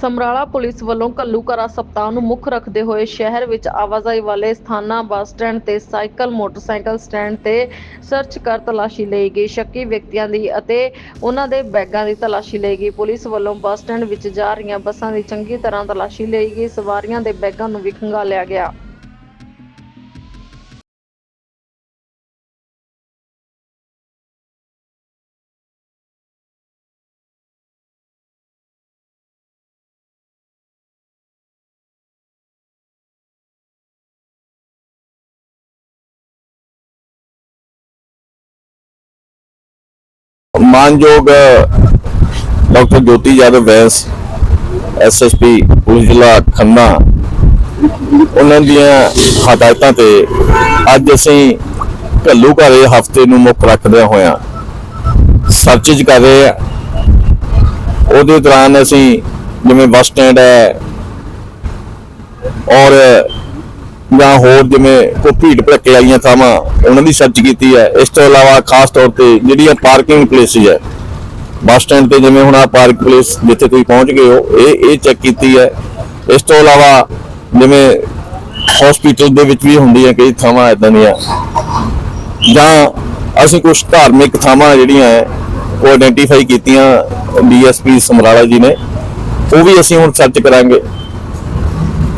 Samrala police ਵੱਲੋਂ ਘੱਲੂਘਾਰਾ ਸਪਤਾਹ ਨੂੰ ਮੁੱਖ ਰੱਖਦੇ ਹੋਏ ਸ਼ਹਿਰ ਵਿੱਚ ਆਵਾਜਾਈ ਵਾਲੇ ਸਥਾਨਾਂ, ਬੱਸ ਸਟੈਂਡ ਤੇ ਸਾਈਕਲ, ਮੋਟਰਸਾਈਕਲ ਸਟੈਂਡ ਤੇ ਸਰਚ ਕਰ ਤਲਾਸ਼ੀ ਲਈ ਗਈ। ਸ਼ੱਕੀ ਵਿਅਕਤੀਆਂ ਦੀ ਅਤੇ ਉਹਨਾਂ ਦੇ ਬੈਗਾਂ ਦੀ ਤਲਾਸ਼ੀ ਲਈ ਗਈ। ਪੁਲਿਸ ਵੱਲੋਂ ਬੱਸ ਸਟੈਂਡ ਵਿੱਚ ਜਾ ਰਹੀਆਂ ਬੱਸਾਂ ਦੀ ਚੰਗੀ ਤਰ੍ਹਾਂ ਤਲਾਸ਼ੀ ਲਈ ਗਈ। ਸਵਾਰੀਆਂ ਦੇ ਬੈਗਾਂ ਨੂੰ ਵੀ ਖੰਗਾਲਿਆ ਗਿਆ। ਮਾਨਯੋਗ, ਡਾਕਟਰ ਜੋਤੀ ਯਾਦਵ ਵੈਸ ਐਸਐਸਪੀ ਪੁਲਿਸ ਜ਼ਿਲ੍ਹਾ ਖੰਨਾ, ਉਹਨਾਂ ਦੀਆਂ ਹਦਾਇਤਾਂ ਤੇ ਅੱਜ ਅਸੀਂ ਘੱਲੂ ਘਾਰੇ ਹਫ਼ਤੇ ਨੂੰ ਮੁੱਖ ਰੱਖਦੇ ਹੋਇਆਂ ਸਰਚਿਜ ਕਰ ਰਹੇ ਆ ਉਹਦੇ ਦੌਰਾਨ ਅਸੀਂ ਜਿਵੇਂ ਬੱਸ ਸਟੈਂਡ ਹੈ ਔਰ ਜਾਂ ਹੋਰ ਜਿਵੇਂ ਕੋਈ ਭੀੜ ਭੜੱਕੇ ਵਾਲੀਆਂ ਥਾਵਾਂ, ਉਹਨਾਂ ਦੀ ਸਰਚ ਕੀਤੀ ਹੈ। ਇਸ ਤੋਂ ਇਲਾਵਾ ਖਾਸ ਤੌਰ ਤੇ ਜਿਹੜੀਆਂ ਪਾਰਕਿੰਗ ਪਲੇਸਿਸ ਹੈ ਬੱਸ ਸਟੈਂਡ ਤੇ ਜਿਵੇਂ ਹੁਣ ਆ ਪਾਰਕ ਪਲੇਸ ਜਿੱਥੇ ਤੁਸੀਂ ਪਹੁੰਚ ਗਏ ਹੋ, ਇਹ ਇਹ ਚੈੱਕ ਕੀਤੀ ਹੈ। ਇਸ ਤੋਂ ਇਲਾਵਾ ਜਿਵੇਂ ਹਸਪੀਟਲ ਦੇ ਵਿੱਚ ਵੀ ਹੁੰਦੀਆਂ ਕਈ ਥਾਵਾਂ ਇਦਾਂ ਦੀਆਂ। ਜਾਂ ਅਸੀਂ ਕੁਝ ਧਾਰਮਿਕ ਥਾਵਾਂ ਜਿਹੜੀਆਂ ਹੈ, ਉਹ ਆਇਡੈਂਟੀਫਾਈ ਕੀਤੀਆਂ ਡੀਐਸਪੀ ਸਮਰਾਲਾ ਜੀ ਨੇ, ਉਹ ਵੀ ਅਸੀਂ ਹੁਣ ਸਰਚ ਕਰਾਂਗੇ।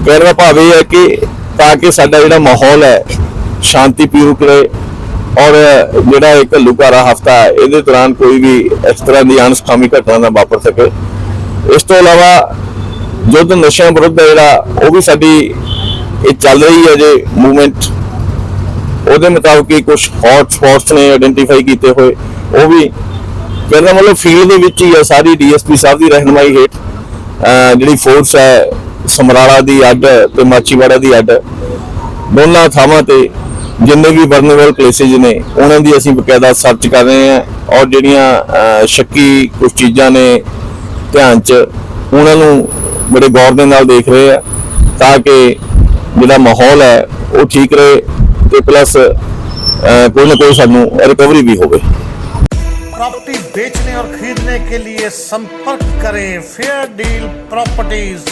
ਕਹਿਣ ਦਾ ਭਾਵ ਇਹ ਹੈ ਕਿ ਤਾਂ ਕਿ ਸਾਡਾ ਜਿਹੜਾ ਮਾਹੌਲ ਹੈ, ਸ਼ਾਂਤੀ ਪੂਰਵਕ ਰਹੇ ਔਰ ਜਿਹੜਾ ਇਹ ਘੱਲੂਘਾਰਾ ਹਫਤਾ ਹੈ, ਇਹਦੇ ਦੌਰਾਨ ਕੋਈ ਵੀ ਇਸ ਤਰ੍ਹਾਂ ਦੀ ਅਣਸਖਾਮੀ ਘਟਨਾ ਨਾ ਵਾਪਰ ਸਕੇ। ਇਸ ਤੋਂ ਇਲਾਵਾ ਯੁੱਧ ਨਸ਼ਿਆਂ ਵਿਰੁੱਧ ਹੈ ਜਿਹੜਾ, ਉਹ ਵੀ ਸਾਡੀ ਇਹ ਚੱਲ ਰਹੀ ਹੈ ਜੇ ਮੂਵਮੈਂਟ। ਉਹਦੇ ਮੁਤਾਬਕ ਹੀ ਕੁਝ ਹੌਟ ਸਪੌਟਸ ਨੇ ਆਇਡੈਂਟੀਫਾਈ ਕੀਤੇ ਹੋਏ। ਉਹ ਵੀ ਕਹਿੰਦਾ ਮਤਲਬ ਫੀਲਡ ਦੇ ਵਿੱਚ ਹੀ ਹੈ, ਸਾਰੀ ਡੀਐਸਪੀ ਸਾਹਿਬ ਦੀ ਰਹਿਨਮਾਈ ਹੇਠ। ਜਿਹੜੀ ਫੋਰਸ ਹੈ ਸਮਰਾਲਾ ਦੀ ਅੱਡ ਤੇ ਮਾਚੀਵਾੜਾ ਦੀ ਅੱਡ ਦੋਨਾਂ ਥਾਵਾਂ ਤੇ ਜਿੰਨੇ ਵੀ ਵਰਨੇਬਲ ਪਲੇਸਿਸ ਨੇ ਉਹਨਾਂ ਦੀ ਅਸੀਂ ਬਕਾਇਦਾ ਸਰਚ ਕਰ ਰਹੇ ਹਾਂ ਔਰ ਜਿਹੜੀਆਂ ਅਹ, ਸ਼ੱਕੀ ਕੁਝ ਚੀਜ਼ਾਂ ਨੇ ਧਿਆਨ 'ਚ ਉਹਨਾਂ ਨੂੰ ਬੜੇ ਗੌਰ ਦੇ ਨਾਲ ਦੇਖ ਰਹੇ ਆ ਤਾਂ ਕਿ ਜਿਹੜਾ ਮਾਹੌਲ ਹੈ ਉਹ ਠੀਕ ਰਹੇ ਤੇ ਪਲੱਸ ਕੋਈ ਨਾ ਕੋਈ ਸਾਨੂੰ ਰਿਕਵਰੀ ਵੀ ਹੋਵੇ प्रॉपर्टी बेचने और खरीदने के लिए संपर्क करें फेयर डील प्रॉपर्टीज